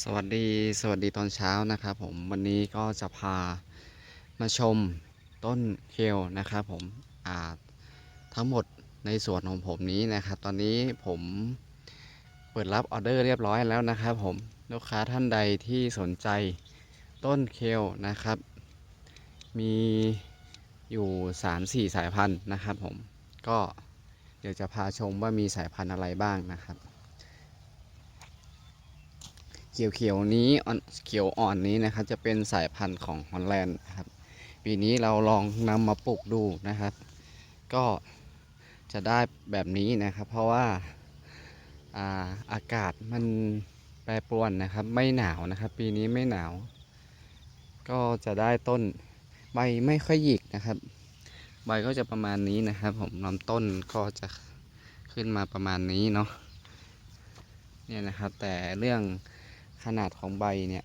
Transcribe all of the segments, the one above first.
สวัสดีสวัสดีตอนเช้านะครับผมวันนี้ก็จะพามาชมต้นเคลนะครับผมอ่าทั้งหมดในสวนของผมนี้นะครับ ตอนนี้ผมเปิดรับออเดอร์เรียบร้อยแล้วนะครับผมลูกค้าท่านใดที่สนใจต้นเคลนะครับ มีอยู่ 3-4 สายพันธุ์นะครับผมก็เดี๋ยวจะพาชมว่ามีสายพันธุ์อะไรบ้างนะครับ เขียวเขียวๆนี้อ่อนเขียวอ่อนนี้นะครับจะเป็นสายพันธุ์ของฮอลแลนด์นะครับ ปีนี้เราลองนำมาปลูกดูนะครับ ก็จะได้แบบนี้นะครับ เพราะว่าอาอากาศมันแปรปรวนนะครับ ไม่หนาวนะครับ ปีนี้ไม่หนาว ก็จะได้ต้นใบไม่ค่อยหยิกนะครับ ใบก็จะประมาณนี้นะครับ ผมลำต้นก็จะขึ้นมาประมาณนี้เนาะเนี่ยนะครับ แต่เรื่อง ขนาดของใบเนี่ย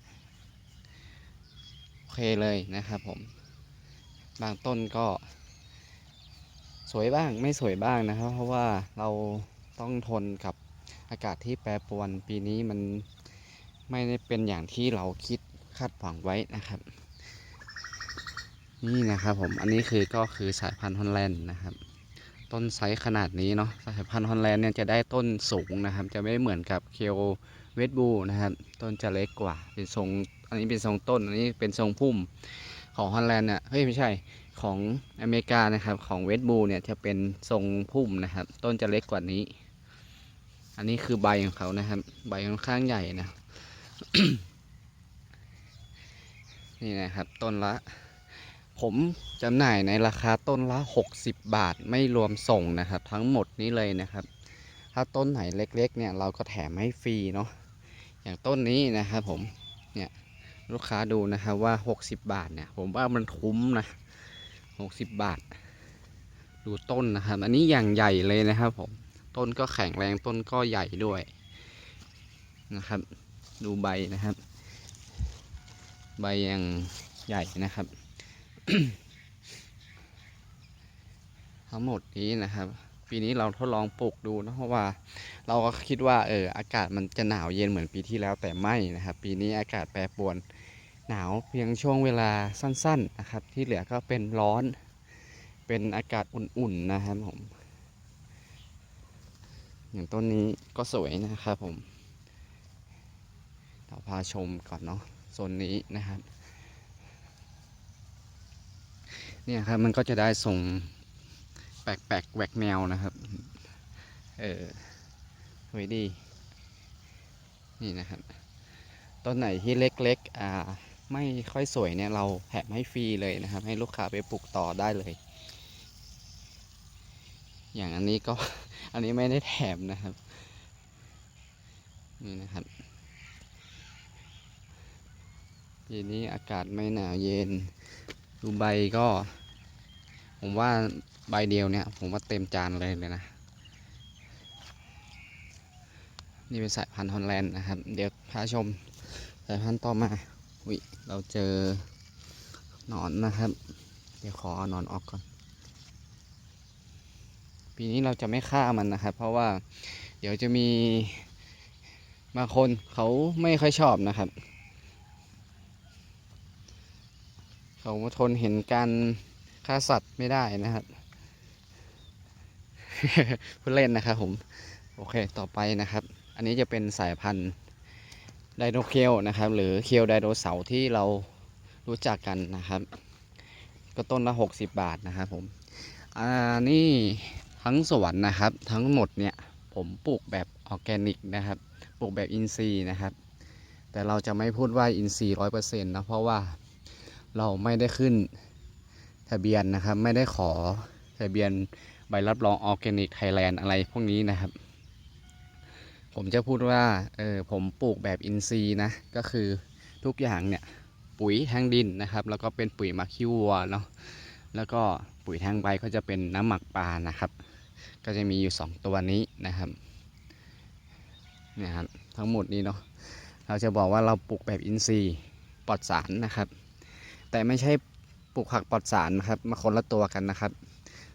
โอเคเลยนะครับผม บางต้นก็ สวยบ้างไม่สวยบ้างนะครับ เพราะว่าเราต้องทนกับอากาศที่แปรปรวนปีนี้มันไม่ได้เป็นอย่างที่เราคิดคาดหวังไว้นะครับ นี่นะครับผมอันนี้คือก็คือสายพันธุ์ฮอลแลนด์นะครับ ต้นไซส์ขนาดนี้เนาะสายพันธุ์ฮอลแลนด์เนี่ยจะได้ต้นสูงนะครับ จะไม่เหมือนกับเคียว เวทบูนะครับ ต้นจะเล็กกว่า เป็นทรง อันนี้เป็นทรงต้น อันนี้เป็นทรงพุ่มของฮอลแลนด์เนี่ยเฮ้ยไม่ใช่ ของอเมริกานะครับ ของเวทบูเนี่ยจะเป็นทรงพุ่มนะครับ ต้นจะเล็กกว่านี้ อันนี้คือใบของเขานะครับ ใบค่อนข้างใหญ่นะ นี่นะครับ ต้นละ ผมจำหน่ายในราคาต้นละ 60 บาท ไม่รวมส่งนะครับ ทั้งหมดนี้เลยนะครับ ถ้าต้นไหนเล็ก ๆ เนี่ยเราก็แถมให้ฟรีเนาะ อย่างต้นนี้นะครับผมเนี่ยลูกค้าดูนะครับว่า 60 บาทเนี่ย ผมว่ามันคุ้มนะ 60 บาท ดูต้นนะครับ อันนี้อย่างใหญ่เลยนะครับผมต้นก็แข็งแรงต้นก็ใหญ่ด้วยนะครับ ดูใบนะครับ ใบอย่างใหญ่นะครับ ทั้งหมดนี้นะครับ ปีนี้เราทดลองปลูกดูนะเพราะว่า เราก็คิดว่าเอออากาศมันจะหนาวเย็นเหมือนปีที่แล้วแต่ไม่นะครับ ปีนี้อากาศแปรปรวนหนาวเพียงช่วงเวลาสั้นๆนะครับ ที่เหลือก็เป็นร้อน เป็นอากาศอุ่นๆนะครับผมอย่างต้นนี้ก็สวยนะครับผมเราพาชมก่อนเนาะโซนนี้นะครับเนี่ยครับมันก็จะได้ส่ง แปลกๆแหวกแนวนะครับ เออสวยดี นี่นะครับ ต้นไหนที่เล็กๆ อ่า ไม่ค่อยสวยเนี่ยเราแถมให้ฟรีเลยนะครับ ให้ลูกค้าไปปลูกต่อได้เลย อย่างอันนี้ก็ อันนี้ไม่ได้แถมนะครับ นี่นะครับปีนี้อากาศไม่หนาวเย็นดูใบก็ ผมว่าใบเดียวเนี่ย ผมว่าเต็มจานเลยเลยนะ นี่เป็นสายพันธุ์ฮอลแลนด์นะครับ เดี๋ยวพาชมสายพันธุ์ต่อมาวิเราเจอหนอนนะครับ เดี๋ยวขออาหนอนออกก่อน ปีนี้เราจะไม่ฆ่ามันนะครับ เพราะว่าเดี๋ยวจะมีบางคนเขาไม่ค่อยชอบนะครับ เขาทนเห็นการ ฆ่าสัตว์ไม่ได้นะครับพูดเล่นนะครับผมโอเคต่อไปนะครับ อันนี้จะเป็นสายพันธุ์ไดโนเคลนะครับ หรือเคลไดโนเสาร์ที่เรารู้จักกันนะครับ ก็ต้นละ 60 บาทนะครับผมอ่านี่ทั้งสวนนะครับ ทั้งหมดเนี่ยผมปลูกแบบออร์แกนิกนะครับ ปลูกแบบอินทรีย์นะครับ แต่เราจะไม่พูดว่าอินทรีย์ร้อยเปอร์เซ็นต์นะเพราะว่าเราไม่ได้ขึ้น ทะเบียนนะครับ ไม่ได้ขอทะเบียนใบรับรองออร์แกนิกไทยแลนด์อะไรพวกนี้นะครับ ผมจะพูดว่าเออผมปลูกแบบอินทรีย์นะก็คือทุกอย่างเนี่ยปุ๋ยทางดินนะครับ แล้วก็เป็นปุ๋ยมักขี้วัวเนาะแล้วก็ปุ๋ยทางใบก็จะเป็นน้ำหมักปลานะครับ ก็จะมีอยู่ 2 ตัวนี้นะครับเนี่ยครับทั้งหมดนี้เนาะเราจะบอกว่าเราปลูกแบบอินทรีย์ปลอดสารนะครับ แต่ไม่ใช่ ลูกผักปลอดสารนะครับ มาคนละตัวกันนะครับ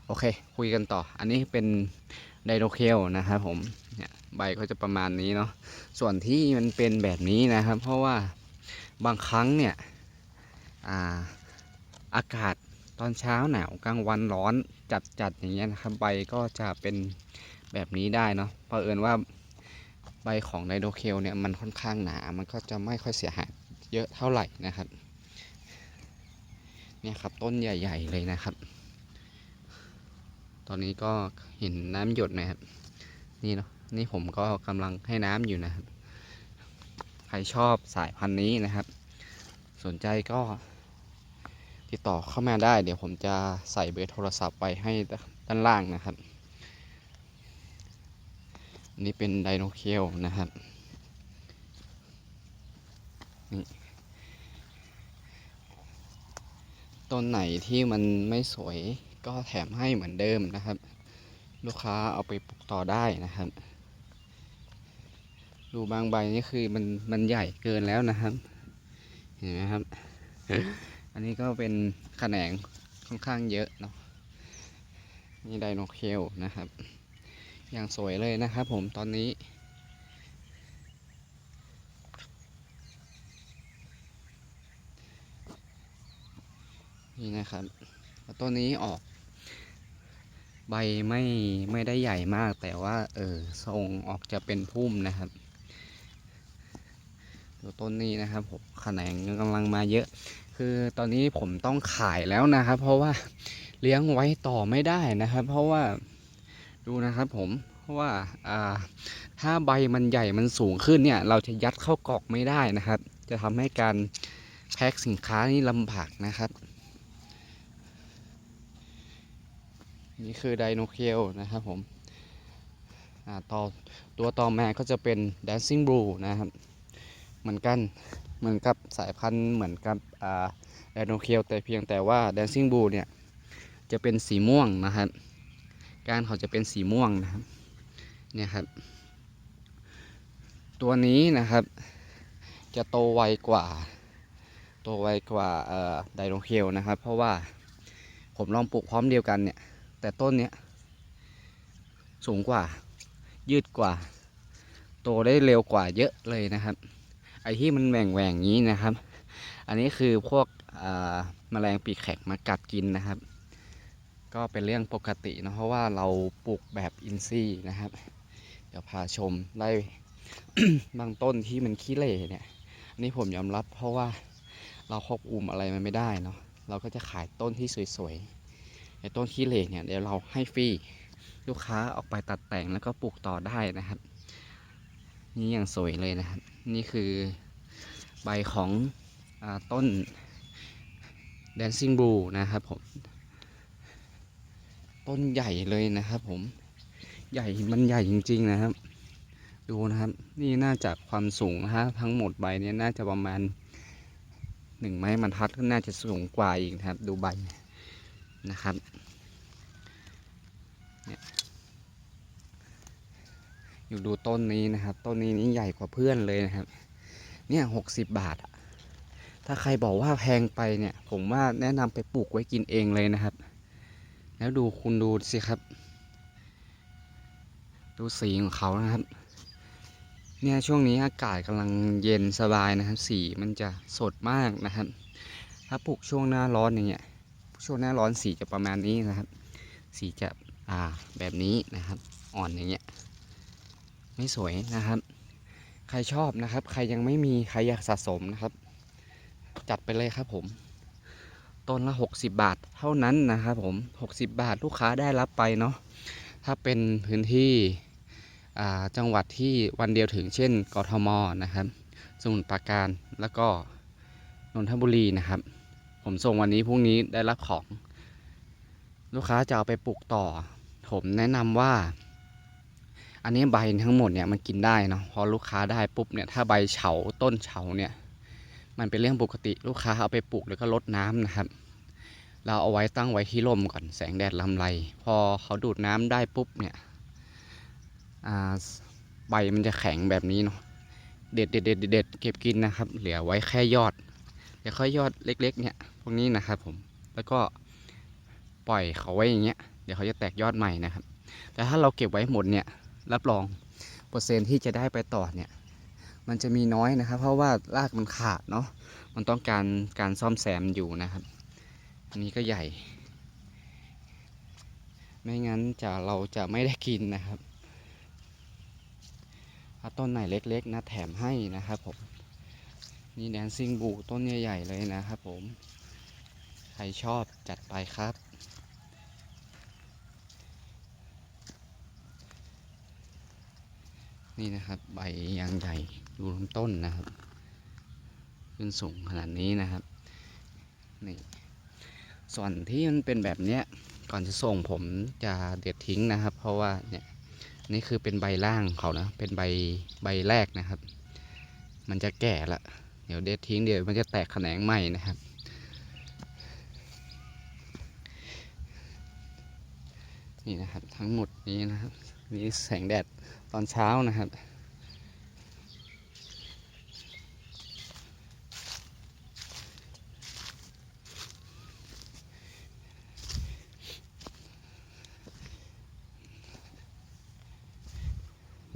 โอเค คุยกันต่อ อันนี้เป็นไดโนเคลนะครับผมเนี่ยใบก็จะประมาณนี้เนาะส่วนที่มันเป็นแบบนี้นะครับ เพราะว่าบางครั้งเนี่ยอาอากาศตอนเช้าหนาวกลางวันร้อนจัดจัดๆอย่างเงี้ยนะครับใบก็จะเป็นแบบนี้ได้เนาะเผอิญว่าใบของไดโนเคลเนี่ยมันค่อนข้างหนา มันก็จะไม่ค่อยเสียหายเยอะเท่าไหร่นะครับ เนี่ยครับต้นใหญ่ ๆ เลยนะครับ ตอนนี้ก็เห็นน้ำหยดไหมครับ นี่เนาะนี่ผมก็กำลังให้น้ำอยู่นะครับ ใครชอบสายพันธุ์นี้นะครับ สนใจก็ติดต่อเข้ามาได้ เดี๋ยวผมจะใส่เบอร์โทรศัพท์ไปให้ด้านล่างนะครับนนี่เป็นไดโนเคลนะครับนี่ ต้นไหนที่มันไม่สวยก็แถมให้เหมือนเดิมนะครับ ลูกค้าเอาไปปลูกต่อได้นะครับ ดูบางใบนี่คือมันมันใหญ่เกินแล้วนะครับ เห็นไหมครับ อันนี้ก็เป็นแขนงค่อนข้างเยอะเนาะนี่ไดโนเคลนะครับ อย่างสวยเลยนะครับผมตอนนี้ นี่นะครับต้นนี้ออก ใบไม่ไม่ได้ใหญ่มาก แต่ว่า เออทรงออกจะเป็นพุ่มนะครับดูต้นนี้นะครับผมแขนงกำลังมาเยอะ คือตอนนี้ผมต้องขายแล้วนะครับ เพราะว่าเลี้ยงไว้ต่อไม่ได้นะครับ เพราะว่าดูนะครับผมเพราะว่าอ่าถ้าใบมันใหญ่มันสูงขึ้นเนี่ย เราจะยัดเข้ากองไม่ได้นะครับ จะทำให้การแพ็คสินค้านี่ลำบากนะครับ นี่คือไดโนเคลนะครับผมต่อตัวต่อมาก็จะเป็น Dancing Blue นะครับ เหมือนกันเหมือนกับสายพันธุ์เหมือนกับไดโนเคลแต่เพียงแต่ว่า Dancing Blue เนี่ยจะเป็นสีม่วงนะครับการเขาจะเป็นสีม่วงนะครับเนี่ยครับ ตัวนี้นะครับจะโตไวกว่า โตไวกว่าไดโนเคลนะครับ เพราะว่าผมลองปลูกพร้อมเดียวกันเนี่ย แต่ต้นเนี้ยสูงกว่า ยืดกว่า โตได้เร็วกว่าเยอะเลยนะครับ ไอที่มันแหว่งแหว่งๆงี้นะครับ อันนี้คือพวกอ่าแมลงปีกแข็งมากัดกินนะครับ ก็เป็นเรื่องปกตินะเพราะว่าเราปลูกแบบอินทรีย์นะครับ เดี๋ยวพาชมไล่บางต้นที่มันขี้เหร่เนี่ยอันนี้ผมยอมรับเพราะว่าเราควบคุมอะไรมันไม่ได้เนาะเราก็จะขายต้นที่สวยๆ ไอ้ต้นขี้เหร่เนี่ยเดี๋ยวเราให้ฟรีลูกค้าออกไปตัดแต่งแล้วก็ปลูกต่อได้นะครับ นี่อย่างสวยเลยนะครับ นี่คือใบของอต้น Dancing Blue นะครับผม ต้นใหญ่เลยนะครับผม ใหญ่มันใหญ่จริง ๆ นะครับ ดูนะครับ นี่น่าจะความสูงนะฮะทั้งหมดใบเนี้น่าจะประมาณหนึ่งไม้บรรทัดก็น่าจะสูงกว่าอีกนะครับ ดูใบนะครับ เนี่ยอยู่ดูต้นนี้นะครับ ต้นนี้นี่ใหญ่กว่าเพื่อนเลยนะครับ เนี่ยหกสิบบาท ถ้าใครบอกว่าแพงไปเนี่ย ผมว่าแนะนำไปปลูกไว้กินเองเลยนะครับ แล้วดูคุณดูสิครับ ดูสีของเขานะครับ เนี่ยช่วงนี้อากาศกำลังเย็นสบายนะครับ สีมันจะสดมากนะครับ ถ้าปลูกช่วงหน้าร้อนอย่างเงี้ยช่วงหน้าร้อนสีจะประมาณนี้นะครับ สีจะ อ่าแบบนี้นะครับ อ่อนอย่างเงี้ยไม่สวยนะครับ ใครชอบนะครับ ใครยังไม่มีใครอยากสะสมนะครับ จัดไปเลยครับผมต้นละ 60 บาทเท่านั้นนะครับผม 60 บาทลูกค้าได้รับไปเนาะถ้าเป็นพื้นที่จังหวัดที่วันเดียวถึงเช่นกทมนะครับ สมุทรปราการแล้วก็นนทบุรีนะครับ ผมส่งวันนี้พรุ่งนี้ได้รับของ ลูกค้าจะเอาไปปลูกต่อ ผมแนะนำว่า อันนี้ใบทั้งหมดเนี่ยมันกินได้เนาะพอลูกค้าได้ปุ๊บเนี่ยถ้าใบเฉาต้นเฉาเนี่ย มันเป็นเรื่องปกติลูกค้าเอาไปปลูกแล้วก็ลดน้ำนะครับ เราเอาไว้ตั้งไว้ที่ร่มก่อนแสงแดดลำไร พอเขาดูดน้ำได้ปุ๊บเนี่ยใบมันจะแข็งแบบนี้เนาะเด็ดเด็ดเด็ดเด็ดเก็บกินนะครับ เหลือไว้แค่ยอดเดี๋ยวค่อยยอดเล็ก ๆ เนี่ยพวกนี้นะครับผมแล้วก็ ปล่อยเขาไว้อย่างเงี้ยเดี๋ยวเขาจะแตกยอดใหม่นะครับ แต่ถ้าเราเก็บไว้หมดเนี่ยรับรองเปอร์เซ็นที่จะได้ไปต่อเนี่ยมันจะมีน้อยนะครับ เพราะว่ารากมันขาดเนาะมันต้องการการซ่อมแซมอยู่นะครับอันนี้ก็ใหญ่ ไม่งั้นจะเราจะไม่ได้กินนะครับถ้าต้นไหนเล็กๆนะแถมให้นะครับผมนี่แดนซิ่งบูต้นใหญ่ๆเลยนะครับผม ใครชอบจัดไปครับ นี่นะครับ ใบยางใหญ่ดูลำต้นนะครับ ขึ้นสูงขนาดนี้นะครับนี่ส่วนที่มันเป็นแบบเนี้ยก่อนจะส่งผมจะเด็ดทิ้งนะครับ เพราะว่าเนี่ยนี่คือเป็นใบล่างเขานะเป็นใบใบแรกนะครับ มันจะแก่ละเดี๋ยวเด็ดทิ้งเดี๋ยวมันจะแตกแขนงใหม่นะครับนี่นะครับทั้งหมดนี้นะครับ นี่แสงแดด ตอนเช้านะครับ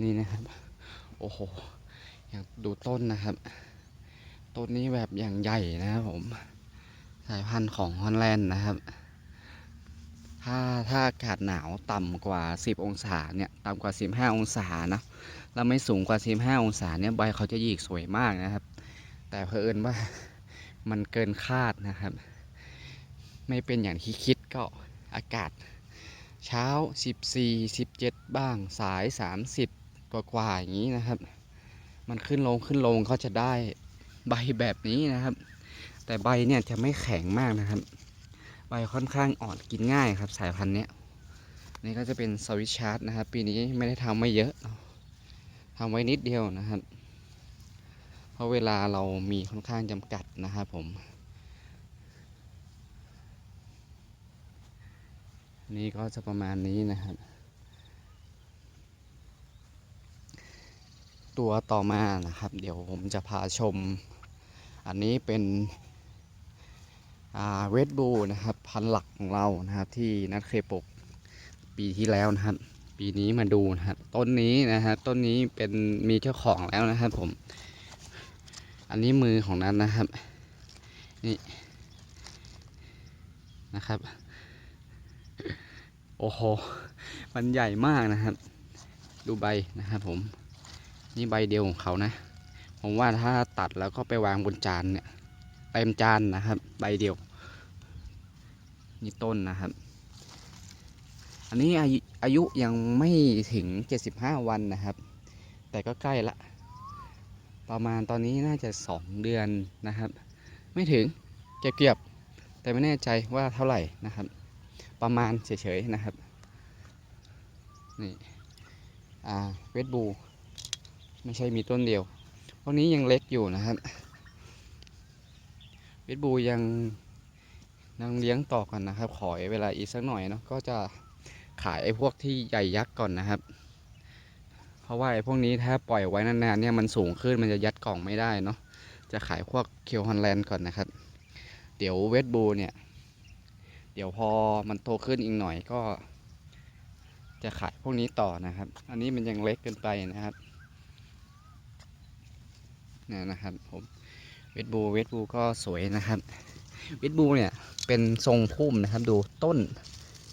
นี่นะครับ โอ้โห อย่ากดูต้นนะครับ ต้นนี้แบบอย่างใหญ่นะครับผม สายพันธุ์ของฮอลแลนด์นะครับ ถ้าถ้าอากาศหนาวต่ำกว่า 10 องศาเนี่ยต่ำกว่า 15 องศานะแล้วไม่สูงกว่า 15 องศาเนี่ยใบเขาจะหยิกสวยมากนะครับ แต่เผอิญว่ามันเกินคาดนะครับ ไม่เป็นอย่างที่คิดก็อากาศ เช้า 14 17 บ้างสาย 30 กว่ากว่าๆอย่างนี้นะครับ มันขึ้นลงขึ้นลงเขาจะได้ใบแบบนี้นะครับ แต่ใบเนี่ยจะไม่แข็งมากนะครับ ใบค่อนข้างอ่อนกินง่ายครับสายพันธุ์เนี้ยนี่ก็จะเป็นสวิชชาร์ดนะครับ ปีนี้ไม่ได้ทำไม่เยอะทำไว้นิดเดียวนะครับ เพราะเวลาเรามีค่อนข้างจำกัดนะครับผม นี่ก็จะประมาณนี้นะครับ ตัวต่อมานะครับ เดี๋ยวผมจะพาชม อันนี้เป็นเวดบูนะครับ พันธุ์หลักของเรานะครับที่นัดเคยปลูกปีที่แล้วนะครับ ปีนี้มาดูนะครับต้นนี้นะครับต้นนี้เป็นมีเจ้าของแล้วนะครับผม อันนี้มือของนั้นนะครับนี่นะครับ โอ้โหมันใหญ่มากนะครับ ดูใบนะครับผมนี่ใบเดียวของเขานะ ผมว่าถ้าตัดแล้วก็ไปวางบนจานเนี่ยเต็มจานนะครับ ใบเดียว นี่ต้นนะครับ อันนี้อายุอายุยังไม่ถึง 75 วันนะครับ แต่ก็ใกล้ละ ประมาณตอนนี้น่าจะ 2 เดือนนะครับ ไม่ถึงเก็บเกียบๆแต่ไม่แน่ใจว่าเท่าไหร่นะครับ ประมาณเฉยๆนะครับ นี่ อ่า เวทบู ไม่ใช่มีต้นเดียวพวกนี้ยังเล็กอยู่นะครับ เวทบูยัง ยังเลี้ยงต่อกันนะครับ ขอเวลาอีกสักหน่อยเนาะก็จะขายไอ้พวกที่ใหญ่ยักษ์ก่อนนะครับ เพราะว่าไอ้พวกนี้ถ้าปล่อยไว้นานๆเนี่ยมันสูงขึ้นมันจะยัดกล่องไม่ได้เนาะจะขายพวกเคียวฮอนแลนด์ก่อนนะครับ เดี๋ยวเวทบูเนี่ย เดี๋ยวพอมันโตขึ้นอีกหน่อยก็ จะขายพวกนี้ต่อนะครับ อันนี้มันยังเล็กเกินไปนะครับนี่นะครับผมเวทบูเวทบูก็สวยนะครับ วทบูเนี่ยเป็นทรงพุ่มนะครับดูต้น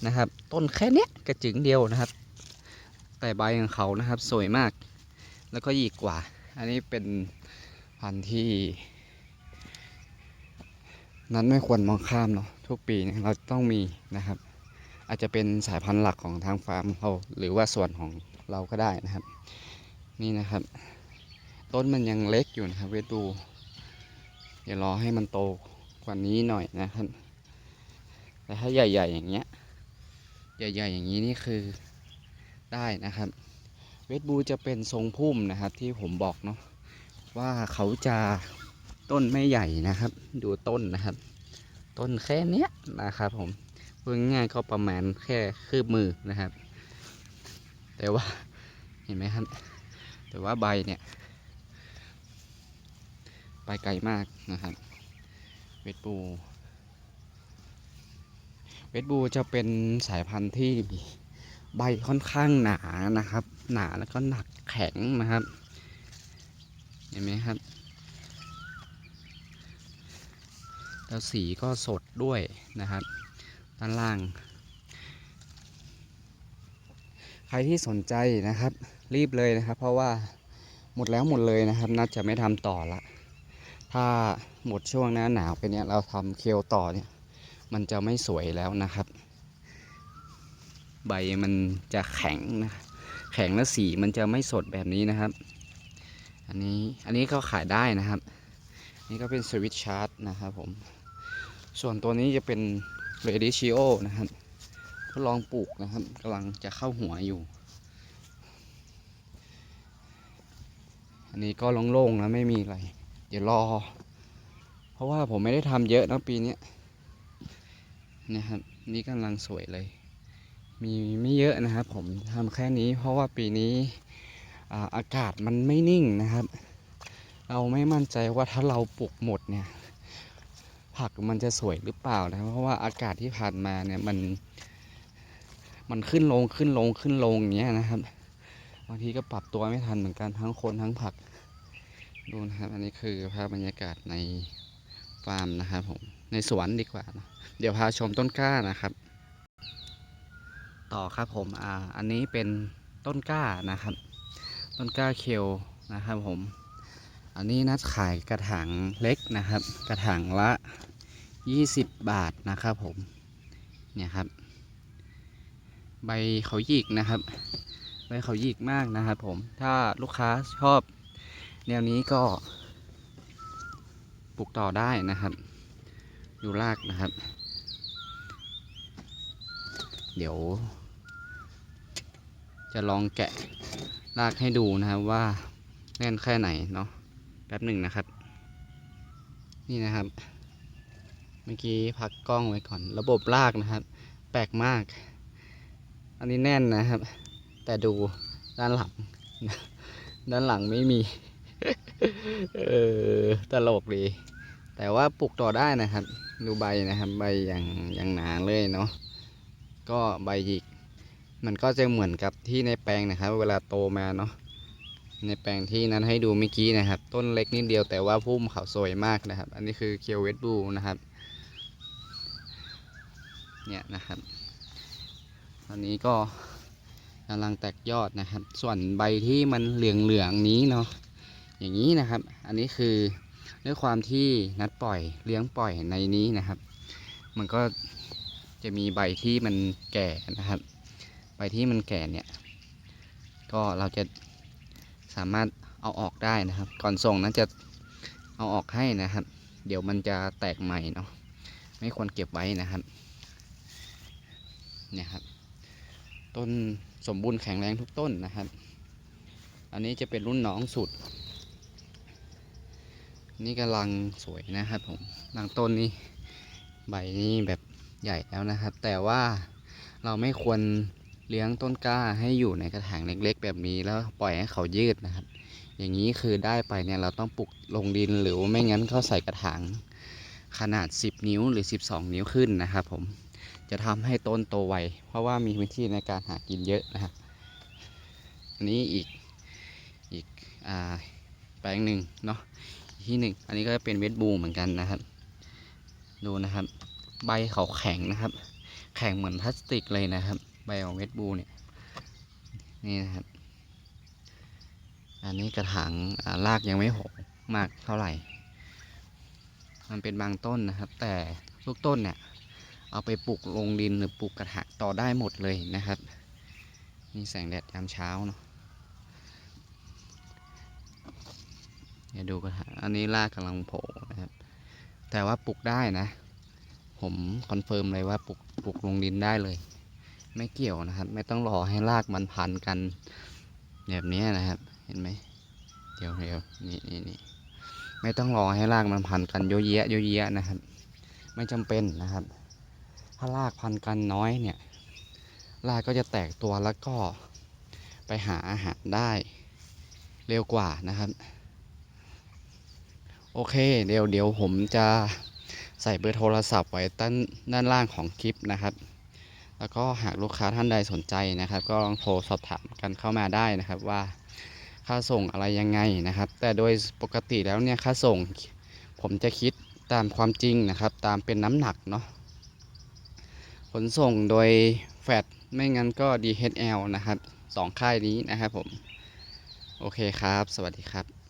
นะครับ ต้นแค่เนี้ยกระจึงเดียวนะครับ แต่ใบของเขานะครับสวยมาก แล้วก็หยิกกว่า อันนี้เป็นพันธุ์ที่ นั้นไม่ควรมองข้ามเนาะทุกปีเนี่ยเราต้องมีนะครับ อาจจะเป็นสายพันธุ์หลักของทางฟาร์มเราหรือว่าส่วนของเราก็ได้นะครับ นี่นะครับ ต้นมันยังเล็กอยู่นะครับเวดูเดี๋ยวรอให้มันโต กว่านี้หน่อยนะครับ แต่ถ้าใหญ่ ๆ อย่างเงี้ย ใหญ่ ๆ อย่างนี้นี่คือได้นะครับ เวทบูจะเป็นทรงพุ่มนะครับ ที่ผมบอกเนาะว่าเขาจะต้นไม่ใหญ่นะครับ ดูต้นนะครับ ต้นแค่เนี้ยนะครับผมพูดง่ายๆก็ประมาณแค่คืบมือนะครับ แต่ว่าเห็นไหมครับ แต่ว่าใบเนี่ย ไปไกลมากนะครับ เวทบูเวทบูจะเป็นสายพันธุ์ที่ใบค่อนข้างหนานะครับ หนาแล้วก็หนักแข็งนะครับ เห็นไหมครับ แล้วสีก็สดด้วยนะครับ ด้านล่าง ใครที่สนใจนะครับ รีบเลยนะครับ เพราะว่าหมดแล้วหมดเลยนะครับน่าจะไม่ทำต่อละ ถ้าหมดช่วงหน้าหนาวไปเนี่ยเราทำเคียวต่อเนี่ย มันจะไม่สวยแล้วนะครับ ใบมันจะแข็งนะแข็งและสีมันจะไม่สดแบบนี้นะครับ อันนี้อันนี้ก็ขายได้นะครับ นี่ก็เป็นสวิตชาร์จนะครับผม ส่วนตัวนี้จะเป็นเรดิชิโอนะครับทดลองปลูกนะครับกำลังจะเข้าหัวอยู่ อันนี้ก็โล่งๆแล้วไม่มีอะไร เดี๋ยวรอ เพราะว่าผมไม่ได้ทำเยอะนะปีนี้นะครับ นี่กำลังสวยเลย มีไม่เยอะนะครับ ผมทำแค่นี้ เพราะว่าปีนี้อาอากาศมันไม่นิ่งนะครับ เราไม่มั่นใจว่าถ้าเราปลูกหมดเนี่ย ผักมันจะสวยหรือเปล่านะเพราะว่าอากาศที่ผ่านมาเนี่ยมัน มันขึ้นลงขึ้นลงขึ้นลงอย่างเงี้ยนะครับบางทีก็ปรับตัวไม่ทันเหมือนกันทั้งคนทั้งผัก ดูนะครับอันนี้คือภาพบรรยากาศในฟาร์มนะครับผมในสวนดีกว่านะเดี๋ยวพาชมต้นกล้านะครับ ต่อครับผมอ่าอันนี้เป็นต้นกล้านะครับ ต้นกล้าเคลนะครับผม อันนี้นัดขายกระถางเล็กนะครับ กระถางละ 20 บาทนะครับผมเนี่ยครับ ใบเขาหยิกนะครับ ใบเขาหยิกมากนะครับผมถ้าลูกค้าชอบ แนวนี้ก็ปลูกต่อได้นะครับ ดูรากนะครับ เดี๋ยว จะลองแกะรากให้ดูนะครับว่าแน่นแค่ไหนเนาะแป๊บหนึ่งนะครับ นี่นะครับ เมื่อกี้พักกล้องไว้ก่อน ระบบลากนะครับ แปลกมาก อันนี้แน่นนะครับ แต่ดูด้านหลัง ด้านหลังไม่มี เออตลกดี แต่ว่าปลูกต่อได้นะครับ ดูใบนะครับ ใบอย่างอย่างหนาเลยเนาะก็ใบหยิก มันก็จะเหมือนกับที่ในแปลงนะครับ เวลาโตมาเนาะในแปลงที่นั้นให้ดูเมื่อกี้นะครับ ต้นเล็กนิดเดียวแต่ว่าพุ่มเขาสวยมากนะครับ อันนี้คือเคียวเวสบูนะครับ เนี่ยนะครับตอนนี้ก็กำลังแตกยอดนะครับ ส่วนใบที่มันเหลืองๆนี้เนาะ อย่างนี้นะครับ อันนี้คือด้วยความที่นัดปล่อยเลี้ยงปล่อยในนี้นะครับ มันก็จะมีใบที่มันแก่นะครับ ใบที่มันแก่เนี่ย ก็เราจะสามารถเอาออกได้นะครับ ก่อนส่งนั้นจะเอาออกให้นะครับ เดี๋ยวมันจะแตกใหม่เนาะไม่ควรเก็บไว้นะครับเนี่ยครับ ต้นสมบูรณ์แข็งแรงทุกต้นนะครับ อันนี้จะเป็นรุ่นน้องสุด นี่กำลังสวยนะครับผมบางต้นนี้ใบนี้แบบใหญ่แล้วนะครับ แต่ว่าเราไม่ควรเลี้ยงต้นกล้าให้อยู่ในกระถางเล็ก ๆ แบบนี้แล้วปล่อยให้เขายืดนะครับ อย่างนี้คือได้ไปเนี่ยเราต้องปลูกลงดินหรือไม่งั้นเขาใส่กระถางขนาด 10 นิ้วหรือ 12 นิ้วขึ้นนะครับผมจะทำให้ต้นโตไวเพราะว่ามีพื้นที่ในการหากินเยอะนะครับอันนี้อีกอีกอ่าแปลงหนึ่งเนาะ ที่หนึ่งอันนี้ก็เป็นเวทบูเหมือนกันนะครับ ดูนะครับ ใบเขาแข็งนะครับ แข็งเหมือนพลาสติกเลยนะครับ ใบของเวทบูเนี่ยนี่นะครับ อันนี้กระถางรากยังไม่โหมากเท่าไหร่ มันเป็นบางต้นนะครับ แต่ทุกต้นเนี่ยเอาไปปลูกลงดินหรือปลูกกระถางต่อได้หมดเลยนะครับนี่แสงแดดยามเช้าเนาะ เดี๋ยวดูกระถางอันนี้รากกำลังโผล่นะครับ แต่ว่าปลูกได้นะ ผมคอนเฟิร์มเลยว่าปลูกปลูกลงดินได้เลย ไม่เกี่ยวนะครับ ไม่ต้องรอให้รากมันพันกันแบบนี้นะครับ เห็นไหมเดี๋ยวเดี๋ยวนี่นี่นี่ไม่ต้องรอให้รากมันพันกันเยอะแยะเยอะแยะนะครับ ไม่จำเป็นนะครับ ถ้ารากพันกันน้อยเนี่ย รากก็จะแตกตัวแล้วก็ไปหาอาหารได้เร็วกว่านะครับ โอเค เดี๋ยวเดี๋ยวผมจะใส่เบอร์โทรศัพท์ไว้ด้านด้านล่างของคลิปนะครับ แล้วก็หากลูกค้าท่านใดสนใจนะครับ ก็ลองโทรสอบถามกันเข้ามาได้นะครับว่าค่าส่งอะไรยังไงนะครับ แต่โดยปกติแล้วเนี่ยค่าส่งผมจะคิดตามความจริงนะครับ ตามเป็นน้ำหนักเนาะขนส่งโดยแฟดไม่งั้นก็ DHL นะครับสองค่ายนี้นะครับผม โอเคครับ สวัสดีครับ